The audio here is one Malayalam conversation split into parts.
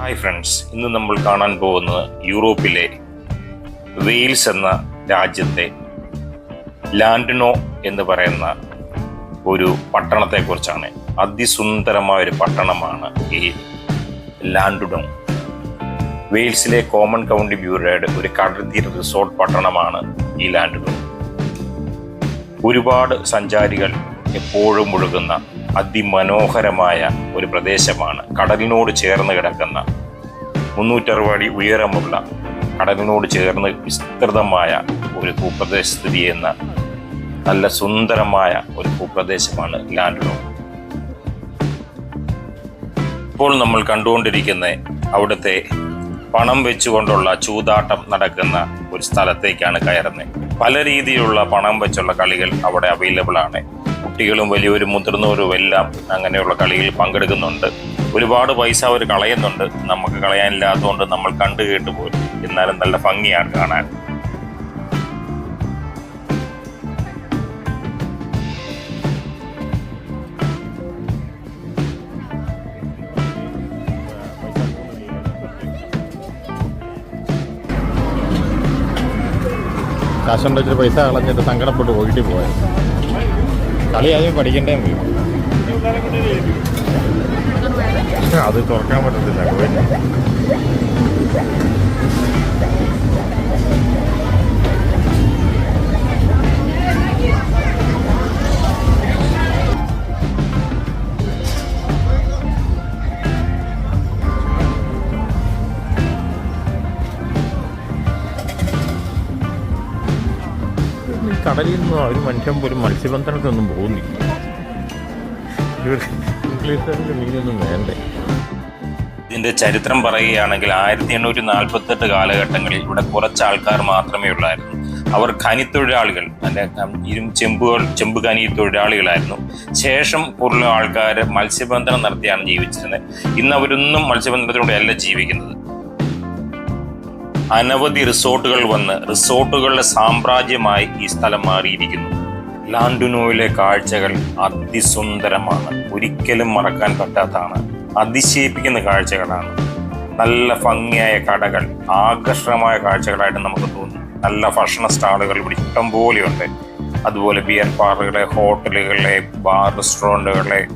ഹായ് ഫ്രണ്ട്സ് ഇന്ന് നമ്മൾ കാണാൻ പോകുന്നത് യൂറോപ്പിലെ വെയിൽസ് എന്ന രാജ്യത്തെ ലാൻഡിനോ എന്ന് പറയുന്ന ഒരു പട്ടണത്തെക്കുറിച്ചാണ്. അതിസുന്ദരമായ ഒരു പട്ടണമാണ് ഈ ലാൻഡിനോ വെയിൽസിലെ കോമൺ കൗണ്ടി ബ്യൂറോയുടെ ഒരു കടൽത്തീര റിസോർട്ട് പട്ടണമാണ് ഈ ലാൻഡിനോ ഒരുപാട് സഞ്ചാരികൾ എപ്പോഴും ഒഴുകുന്ന അതിമനോഹരമായ ഒരു പ്രദേശമാണ് കടലിനോട് ചേർന്ന് കിടക്കുന്ന മുന്നൂറ്ററുപത് അടി ഉയരമുള്ള കടലിനോട് ചേർന്ന് വിസ്തൃതമായ ഒരു ഭൂപ്രദേശ സ്ഥിതി ചെയ്യുന്ന നല്ല സുന്ദരമായ ഒരു ഭൂപ്രദേശമാണ് ലാൻഡ്ലോ. ഇപ്പോൾ നമ്മൾ കണ്ടുകൊണ്ടിരിക്കുന്ന അവിടുത്തെ പണം വെച്ചുകൊണ്ടുള്ള ചൂതാട്ടം നടക്കുന്ന ഒരു സ്ഥലത്തേക്കാണ് കയറുന്നത്. പല രീതിയിലുള്ള പണം വെച്ചുള്ള കളികൾ അവിടെ അവൈലബിൾ ആണ്. കുട്ടികളും വലിയവരും മുതിർന്നവരും എല്ലാം അങ്ങനെയുള്ള കളിയിൽ പങ്കെടുക്കുന്നുണ്ട്. ഒരുപാട് പൈസ അവർ കളയുന്നുണ്ട്. നമുക്ക് കളയാനില്ലാത്തതുകൊണ്ട് നമ്മൾ കണ്ടു കേട്ട് പോരും. എന്നാലും നല്ല ഭംഗിയാണ് കാണാൻ. കാശം വെച്ചിട്ട് പൈസ കളഞ്ഞിട്ട് സങ്കടപ്പെട്ട് പോയിട്ട് പോയത്. കളി ആദ്യം പഠിക്കണ്ടേ അത് തുറക്കാൻ പറ്റത്തില്ല. കടലിൽ നിന്നും ഒരു മനുഷ്യൻ പോലും മത്സ്യബന്ധനത്തിനൊന്നും പോകുന്നില്ല. ഇംഗ്ലീഷുകാർക്ക് മീനൊന്നും വേണ്ടേ? ഇതിന്റെ ചരിത്രം പറയുകയാണെങ്കിൽ ആയിരത്തി എണ്ണൂറ്റി നാൽപ്പത്തെട്ട് കാലഘട്ടങ്ങളിൽ ഇവിടെ കുറച്ച് ആൾക്കാർ മാത്രമേ ഉള്ളായിരുന്നു. അവർ ഖനിത്തൊഴിലാളികൾ അല്ലെ ഇരും ചെമ്പുകൾ ചെമ്പ് ഖനി തൊഴിലാളികളായിരുന്നു. ശേഷം കൂടുതൽ ആൾക്കാർ മത്സ്യബന്ധനം നടത്തിയാണ് ജീവിച്ചിരുന്നത്. ഇന്ന് അവരൊന്നും മത്സ്യബന്ധനത്തിലൂടെ അല്ല ജീവിക്കുന്നത്. അനവധി റിസോർട്ടുകൾ വന്ന് റിസോർട്ടുകളുടെ സാമ്രാജ്യമായി ഈ സ്ഥലം മാറിയിരിക്കുന്നു. ലാൻഡുനോയിലെ കാഴ്ചകൾ അതിസുന്ദരമാണ്. ഒരിക്കലും മറക്കാൻ പറ്റാത്തതാണ്. അതിശയിപ്പിക്കുന്ന കാഴ്ചകളാണ്. നല്ല ഭംഗിയായ കടകൾ ആകർഷകമായ കാഴ്ചകളായിട്ട് നമുക്ക് തോന്നും. നല്ല ഭക്ഷണ സ്റ്റാളുകൾ ഇവിടെ ഇഷ്ടം പോലെയുണ്ട് അതുപോലെ ബിയർ പാറുകളെ ഹോട്ടലുകളെ ബാർ റെസ്റ്റോറന്റുകളെ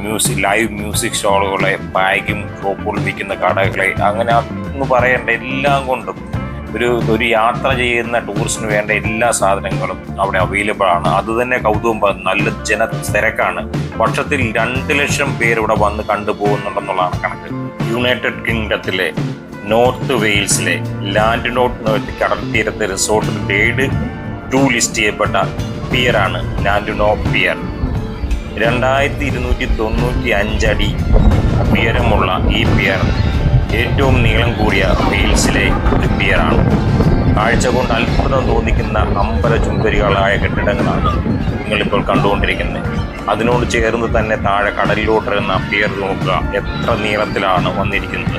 മ്യൂസിക് ലൈവ് മ്യൂസിക് ഷോളുകളെ ബാഗും ഷോപ്പുകൾ വിൽക്കുന്ന കടകളെ അങ്ങനെ ഒന്ന് പറയേണ്ട എല്ലാം കൊണ്ടും ഒരു ഒരു യാത്ര ചെയ്യുന്ന ടൂറിസ്റ്റിന് വേണ്ട എല്ലാ സാധനങ്ങളും അവിടെ അവൈലബിൾ ആണ്. അത് തന്നെ കൗതുകം. നല്ല ജന തിരക്കാണ്. വർഷത്തിൽ രണ്ട് ലക്ഷം പേർ ഇവിടെ വന്ന് കണ്ടുപോകുന്നുണ്ടെന്നുള്ളതാണ് കണക്ക്. യുണൈറ്റഡ് കിങ്ഡത്തിലെ നോർത്ത് വെയിൽസിലെ ലാൻഡ് നോട്ട് കടൽ തീരത്തെ റിസോർട്ട് ഗ്രേഡ് ടു ലിസ്റ്റ് ചെയ്യപ്പെട്ട പിയറാണ് നോട്ട് പിയർ രണ്ടായിരത്തി ഇരുന്നൂറ്റി തൊണ്ണൂറ്റി അഞ്ചടി ഉയരമുള്ള ഈ പിയർ ഏറ്റവും നീളം കൂടിയ വെയിൽസിലെ ഒരു പിയറാണ്. കാഴ്ച കൊണ്ട് അത്ഭുതം തോന്നിക്കുന്ന അമ്പല ചുംബരികളായ കെട്ടിടങ്ങളാണ് നിങ്ങളിപ്പോൾ കണ്ടുകൊണ്ടിരിക്കുന്നത്. അതിനോട് ചേർന്ന് തന്നെ താഴെ കടലിലോട്ടിരുന്ന പിയർ നോക്കുക എത്ര നീളത്തിലാണ് വന്നിരിക്കുന്നത്.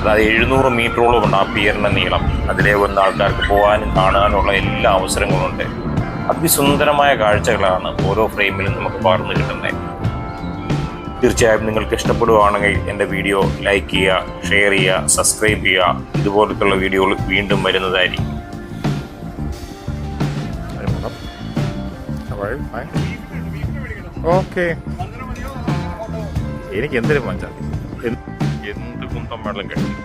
അതായത് എഴുന്നൂറ് മീറ്ററോളം ഉണ്ട് ആ പിയറിന്റെ നീളം. അതിലെ വന്ന ആൾക്കാർക്ക് പോകാനും കാണാനുള്ള എല്ലാ അവസരങ്ങളുമുണ്ട് അതിസുന്ദരമായ കാഴ്ചകളാണ് ഓരോ ഫ്രെയിമിലും നമുക്ക് പകർന്നു കിട്ടുന്നത്. തീർച്ചയായും നിങ്ങൾക്ക് ഇഷ്ടപ്പെടുകയാണെങ്കിൽ എന്റെ വീഡിയോ ലൈക്ക് ചെയ്യുക ഷെയർ ചെയ്യുക സബ്സ്ക്രൈബ് ചെയ്യുക. ഇതുപോലത്തുള്ള വീഡിയോകൾ വീണ്ടും വരുന്നതായിരിക്കും. ഓക്കെ എനിക്ക് എന്തിനും മഞ്ച എന്ത് കുന്തം വെള്ളം കഴിക്കും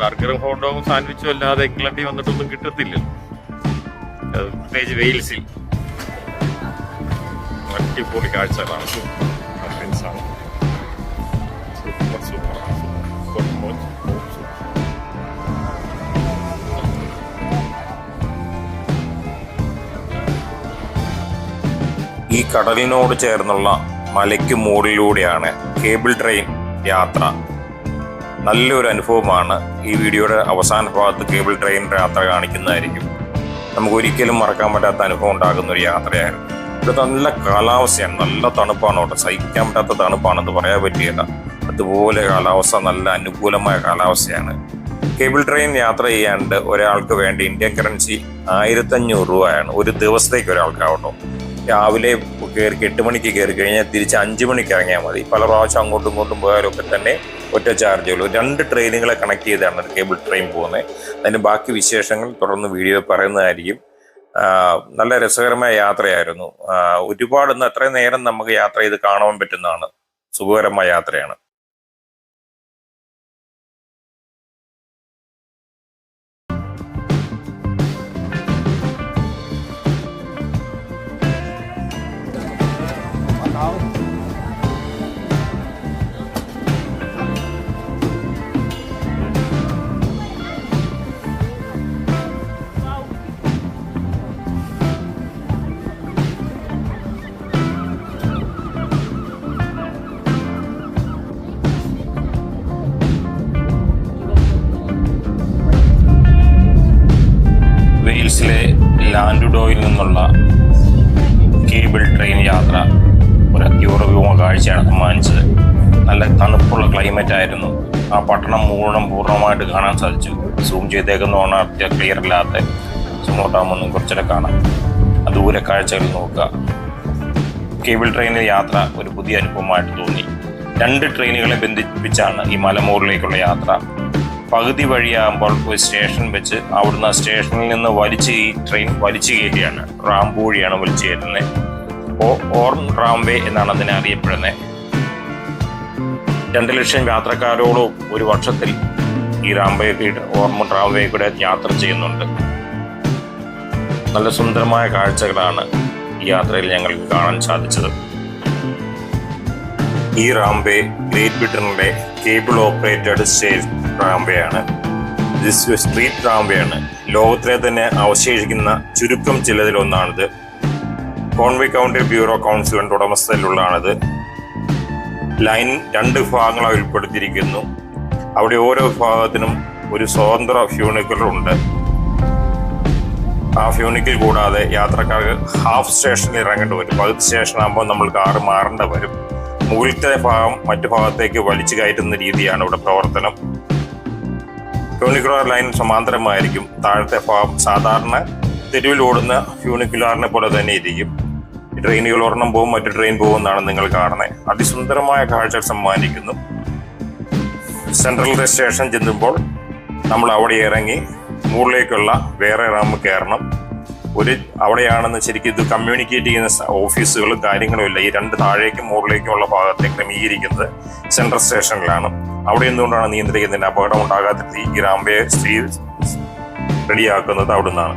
ബർഗറും ഹോട്ടോ സാൻഡ്വിച്ചും അല്ലാതെ ഇംഗ്ലണ്ടിൽ വന്നിട്ടൊന്നും കിട്ടത്തില്ല. അത് പ്രത്യേകിച്ച് വെയിൽസിൽ. അടിപൊളി കാഴ്ചകളാണ് കടലിനോട് ചേർന്നുള്ള മലയ്ക്ക് മുകളിലൂടെയാണ് കേബിൾ ട്രെയിൻ യാത്ര. നല്ലൊരു അനുഭവമാണ് ഈ വീഡിയോയുടെ അവസാന ഭാഗത്ത് കേബിൾ ട്രെയിൻ യാത്ര കാണിക്കുന്നതായിരിക്കും. നമുക്ക് ഒരിക്കലും മറക്കാൻ പറ്റാത്ത അനുഭവം ഉണ്ടാകുന്ന ഒരു യാത്രയായിരുന്നു. ഇവിടെ നല്ല കാലാവസ്ഥയാണ്. നല്ല തണുപ്പാണ് അവിടെ സഹിക്കാൻ പറ്റാത്ത തണുപ്പാണെന്ന് പറയാൻ പറ്റിയില്ല അതുപോലെ കാലാവസ്ഥ നല്ല അനുകൂലമായ കാലാവസ്ഥയാണ്. കേബിൾ ട്രെയിൻ യാത്ര ചെയ്യാണ്ട് ഒരാൾക്ക് വേണ്ടി ഇന്ത്യൻ കറൻസി ആയിരത്തഞ്ഞൂറ് രൂപയാണ്. ഒരു ദിവസത്തേക്ക് ഒരാൾക്കാവട്ടോ രാവിലെ കയറി എട്ട് മണിക്ക് കയറി കഴിഞ്ഞാൽ തിരിച്ച് അഞ്ച് മണിക്ക് ഇറങ്ങിയാൽ മതി. പല പ്രാവശ്യം അങ്ങോട്ടും ഇങ്ങോട്ടും പോയാലൊക്കെ തന്നെ ഒറ്റ ചാർജേ ഉള്ളൂ. രണ്ട് ട്രെയിനുകളെ കണക്ട് ചെയ്താണ് കേബിൾ ട്രെയിൻ പോകുന്നത്. അതിന്റെ ബാക്കി വിശേഷങ്ങൾ തുടർന്ന് വീഡിയോ പറയുന്നതായിരിക്കും. നല്ല രസകരമായ യാത്രയായിരുന്നു. ഒരുപാട് അത്രയും നേരം നമുക്ക് യാത്ര ചെയ്ത് കാണുവാൻ പറ്റുന്നതാണ്. സുഖകരമായ യാത്രയാണ്. ലാൻഡുഡോയിൽ നിന്നുള്ള കേബിൾ ട്രെയിൻ യാത്ര ഒരു അത്യപൂർവ കാഴ്ചയാണ് സമ്മാനിച്ചത് നല്ല തണുപ്പുള്ള ക്ലൈമറ്റ് ആയിരുന്നു. ആ പട്ടണം മുഴുവൻ പൂർണമായിട്ട് കാണാൻ സാധിച്ചു. സൂം ചെയ്തേക്കുന്നതാണ് അത്യ ക്ലിയർ ഇല്ലാത്ത സുമോട്ടാമൊന്നും കുറച്ചൊക്കെ കാണാം. ദൂരെ കാഴ്ചകൾ നോക്കുക. കേബിൾ ട്രെയിനിൽ യാത്ര ഒരു പുതിയ അനുഭവമായിട്ട് തോന്നി. രണ്ട് ട്രെയിനുകളെ ബന്ധിപ്പിച്ചാണ് ഈ മലമുകളിലേക്കുള്ള യാത്ര. പകുതി വഴിയാകുമ്പോൾ ഒരു സ്റ്റേഷൻ വെച്ച് അവിടുന്ന് സ്റ്റേഷനിൽ നിന്ന് വലിച്ച് ഈ ട്രെയിൻ വലിച്ചു കയറ്റിയാണ് റാമ്പ് വഴിയാണ് വലിച്ചു കയറ്റുന്നത് ഓർൺ റാംവേ എന്നാണ് അതിനെ അറിയപ്പെടുന്നത് രണ്ട് ലക്ഷം യാത്രക്കാരോളം ഒരു വർഷത്തിൽ ഈ റാംവേ ഓർമ്മ റാംവേ കൂടെ യാത്ര ചെയ്യുന്നുണ്ട്. നല്ല സുന്ദരമായ കാഴ്ചകളാണ് ഈ യാത്രയിൽ ഞങ്ങൾക്ക് കാണാൻ സാധിച്ചത്. ഈ റാംവേ ഗ്രേറ്റ് ബ്രിട്ടനിലെ കേബിൾ ഓപ്പറേറ്റഡ് സ്റ്റേറ്റ് റാംവേ ആണ് ഇത് സ്ട്രീറ്റ് റാംവേ ആണ് ലോകത്തിലെ തന്നെ അവശേഷിക്കുന്ന ചുരുക്കം ചിലതിലൊന്നാണിത് കോൺവേ കൗണ്ടി ബ്യൂറോ കൗൺസിലിന്റെ ഉടമസ്ഥയിലുള്ളതാണിത് ലൈൻ രണ്ട് വിഭാഗങ്ങളായി ഉൾപ്പെടുത്തിയിരിക്കുന്നു. അവിടെ ഓരോ വിഭാഗത്തിനും ഒരു സ്വതന്ത്ര ഫ്യൂണിക്കൽ ഉണ്ട്. ആ ഫ്യൂണിക്കിൽ കൂടാതെ യാത്രക്കാർക്ക് ഹാഫ് സ്റ്റേഷനിൽ ഇറങ്ങേണ്ടി വരും. പകുതി സ്റ്റേഷൻ ആകുമ്പോൾ നമ്മൾ കാറ് മാറേണ്ട വരും. മുകളിലത്തെ ഭാഗം മറ്റു ഭാഗത്തേക്ക് വലിച്ചു കയറ്റുന്ന രീതിയാണ് ഇവിടെ പ്രവർത്തനം. ഫ്യൂണിക്കുലാർ ലൈൻ സമാന്തരമായിരിക്കും. താഴത്തെ ഭാഗം സാധാരണ തെരുവിൽ ഓടുന്ന ഫ്യൂണിക്കുലാറിനെ പോലെ തന്നെ ഇരിക്കും. ട്രെയിനുകൾ ഒരെണ്ണം പോകും മറ്റു ട്രെയിൻ പോകും എന്നാണ് നിങ്ങൾ കാണുന്നത്. അതിസുന്ദരമായ കാഴ്ചകൾ സമ്മാനിക്കുന്നു. സെൻട്രൽ സ്റ്റേഷൻ ചെല്ലുമ്പോൾ നമ്മൾ അവിടെ ഇറങ്ങി മുകളിലേക്കുള്ള വേറെ റാം കയറണം. ഒരു അവിടെയാണെന്ന് ശരിക്കും ഇത് കമ്മ്യൂണിക്കേറ്റ് ചെയ്യുന്ന ഓഫീസുകളും കാര്യങ്ങളും ഇല്ല ഈ രണ്ട് താഴേക്കും മുകളിലേക്കും ഉള്ള ഭാഗത്തെ ക്രമീകരിക്കുന്നത് സെൻട്രൽ സ്റ്റേഷനിലാണ് അവിടെ എന്തുകൊണ്ടാണ് നിയന്ത്രിക്കുന്നതിന് അപകടം ഉണ്ടാകാത്ത ഈ റാംബയെ സ്ത്രീ റെഡിയാക്കുന്നത് അവിടെ നിന്നാണ്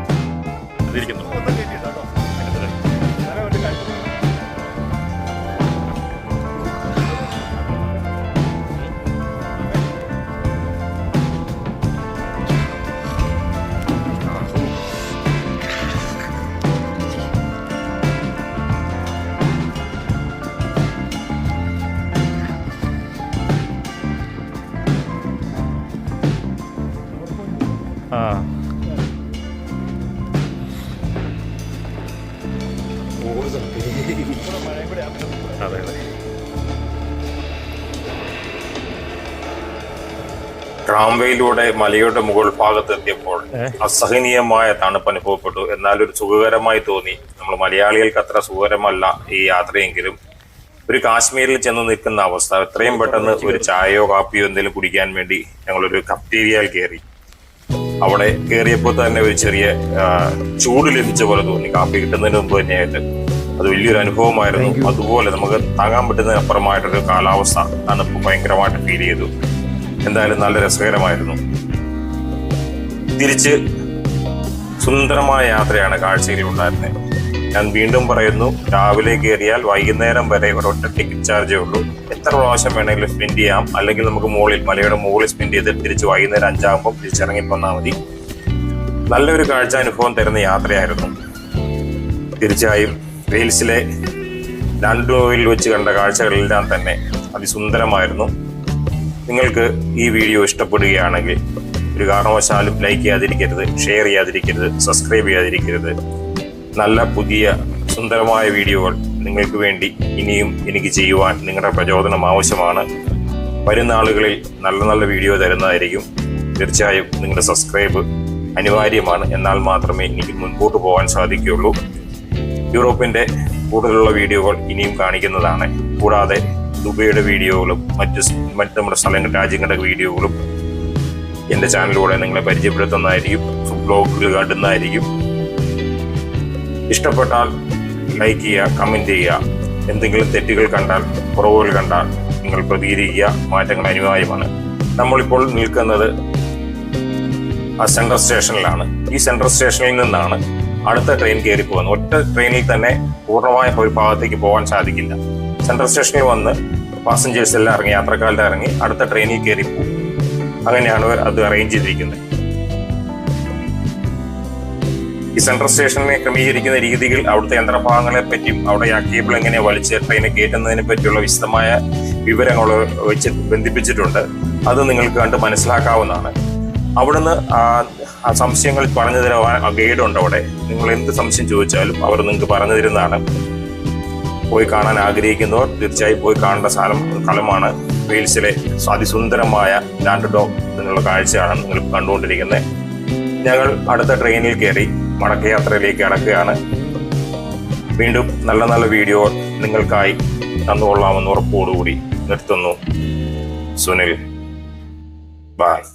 റാംവേയിലൂടെ മലയുടെ മുകൾ ഭാഗത്ത് എത്തിയപ്പോൾ അസഹനീയമായ തണുപ്പ് അനുഭവപ്പെട്ടു. എന്നാൽ ഒരു സുഖകരമായി തോന്നി. നമ്മൾ മലയാളികൾക്ക് അത്ര സുഖകരമല്ല ഈ യാത്രയെങ്കിലും. ഒരു കാശ്മീരിൽ ചെന്ന് നിൽക്കുന്ന അവസ്ഥ. എത്രയും പെട്ടെന്ന് ഒരു ചായയോ കാപ്പിയോ എന്തെങ്കിലും കുടിക്കാൻ വേണ്ടി ഞങ്ങളൊരു കഫ്റ്റീരിയയിൽ കയറി. അവിടെ കയറിയപ്പോൾ തന്നെ ഒരു ചെറിയ ചൂട് ലഭിച്ച പോലെ തോന്നി. കാപ്പി കിട്ടുന്നതിന് മുമ്പ് തന്നെയായിട്ട്. അത് വലിയൊരു അനുഭവമായിരുന്നു. അതുപോലെ നമുക്ക് താങ്ങാൻ പറ്റുന്നതിനപ്പുറമായിട്ടൊരു കാലാവസ്ഥ തണുപ്പ് ഭയങ്കരമായിട്ട് ഫീൽ ചെയ്തു. എന്തായാലും നല്ല രസകരമായിരുന്നു. തിരിച്ച് സുന്ദരമായ യാത്രയാണ് കാഴ്ചയിൽ ഉണ്ടായിരുന്നത്. ഞാൻ വീണ്ടും പറയുന്നു രാവിലെ കയറിയാൽ വൈകുന്നേരം വരെ ഒരൊറ്റ ടിക്കറ്റ് ചാർജേ ഉള്ളൂ. എത്ര പ്രാവശ്യം വേണമെങ്കിലും സ്പെൻഡ് ചെയ്യാം. അല്ലെങ്കിൽ നമുക്ക് മുകളിൽ മലയുടെ മുകളിൽ സ്പെൻഡ് ചെയ്ത് തിരിച്ച് വൈകുന്നേരം അഞ്ചാകുമ്പോൾ തിരിച്ചിറങ്ങി വന്നാൽ മതി. നല്ലൊരു കാഴ്ച അനുഭവം തരുന്ന യാത്രയായിരുന്നു. തീർച്ചയായും വെയിൽസിലെ രണ്ടു വെച്ച് കണ്ട കാഴ്ചകളെല്ലാം തന്നെ അതിസുന്ദരമായിരുന്നു. നിങ്ങൾക്ക് ഈ വീഡിയോ ഇഷ്ടപ്പെടുകയാണെങ്കിൽ ഒരു കാരണവശാലും ലൈക്ക് ചെയ്യാതിരിക്കരുത് ഷെയർ ചെയ്യാതിരിക്കരുത് സബ്സ്ക്രൈബ് ചെയ്യാതിരിക്കരുത്. നല്ല പുതിയ സുന്ദരമായ വീഡിയോകൾ നിങ്ങൾക്ക് വേണ്ടി ഇനിയും എനിക്ക് ചെയ്യുവാൻ നിങ്ങളുടെ പ്രചോദനം ആവശ്യമാണ്. വരുന്ന ആളുകളിൽ നല്ല നല്ല വീഡിയോ തരുന്നതായിരിക്കും. തീർച്ചയായും നിങ്ങളുടെ സബ്സ്ക്രൈബ് അനിവാര്യമാണ്. എന്നാൽ മാത്രമേ എനിക്ക് മുൻപോട്ട് പോകാൻ സാധിക്കുകയുള്ളൂ. യൂറോപ്പിന്റെ കൂടുതലുള്ള വീഡിയോകൾ ഇനിയും കാണിക്കുന്നതാണ്. കൂടാതെ ദുബൈയുടെ വീഡിയോകളും മറ്റ് മറ്റ് നമ്മുടെ സ്ഥലങ്ങൾ രാജ്യങ്ങളുടെ വീഡിയോകളും എന്റെ ചാനലിലൂടെ നിങ്ങളെ പരിചയപ്പെടുത്തുന്നതായിരിക്കും. ബ്ലോഗുകൾ കണ്ടുന്നതായിരിക്കും ഇഷ്ടപ്പെട്ടാൽ ലൈക്ക് ചെയ്യുക കമന്റ് ചെയ്യുക. എന്തെങ്കിലും തെറ്റുകൾ കണ്ടാൽ കുറവുകൾ കണ്ടാൽ നിങ്ങൾ പ്രതികരിക്കുക. മാറ്റങ്ങൾ അനിവാര്യമാണ്. നമ്മളിപ്പോൾ നിൽക്കുന്നത് ആ സെൻട്രൽ സ്റ്റേഷനിലാണ് ഈ സെൻട്രൽ സ്റ്റേഷനിൽ നിന്നാണ് അടുത്ത ട്രെയിൻ കയറി പോകുന്നത് ഒറ്റ ട്രെയിനിൽ തന്നെ പൂർണമായ ഒരു ഭാഗത്തേക്ക് പോകാൻ സാധിക്കില്ല. സെൻട്രൽ സ്റ്റേഷനിൽ വന്ന് പാസഞ്ചേഴ്സ് എല്ലാം ഇറങ്ങി യാത്രക്കാരുടെ ഇറങ്ങി അടുത്ത ട്രെയിനിൽ കയറി പോകും അങ്ങനെയാണ് അവർ അത് അറേഞ്ച് ചെയ്തിരിക്കുന്നത്. ഈ സെൻട്രൽ സ്റ്റേഷനെ ക്രമീകരിക്കുന്ന രീതികൾ അവിടുത്തെ യന്ത്രഭാഗങ്ങളെ പറ്റിയും അവിടെ ആ കേബിൾ എങ്ങനെ വലിച്ച് ട്രെയിനെ കയറ്റുന്നതിനെ പറ്റിയുള്ള വിശദമായ വിവരങ്ങൾ വെച്ച് ബന്ധിപ്പിച്ചിട്ടുണ്ട്. അത് നിങ്ങൾക്ക് കണ്ട് മനസ്സിലാക്കാവുന്നതാണ്. അവിടുന്ന് ആ സംശയങ്ങൾ പറഞ്ഞു തരാൻ ഗൈഡ് ഉണ്ട് അവിടെ. നിങ്ങൾ എന്ത് സംശയം ചോദിച്ചാലും അവർ നിങ്ങൾക്ക് പറഞ്ഞു തരുന്നതാണ്. പോയി കാണാൻ ആഗ്രഹിക്കുന്നവർ തീർച്ചയായും പോയി കാണേണ്ട സ്ഥലം സ്ഥലമാണ് വെയിൽസിലെ അതിസുന്ദരമായ ലാൻഡ് ഡോഗ് എന്നുള്ള കാഴ്ചയാണ് നിങ്ങൾ കണ്ടുകൊണ്ടിരിക്കുന്നത്. ഞങ്ങൾ അടുത്ത ട്രെയിനിൽ കയറി മടക്കയാത്രയിലേക്ക് അടക്കുകയാണ് വീണ്ടും നല്ല നല്ല വീഡിയോ നിങ്ങൾക്കായി തന്നുകൊള്ളാമെന്ന് ഉറപ്പോടുകൂടി നിർത്തുന്നു. സുനിൽ ബായ്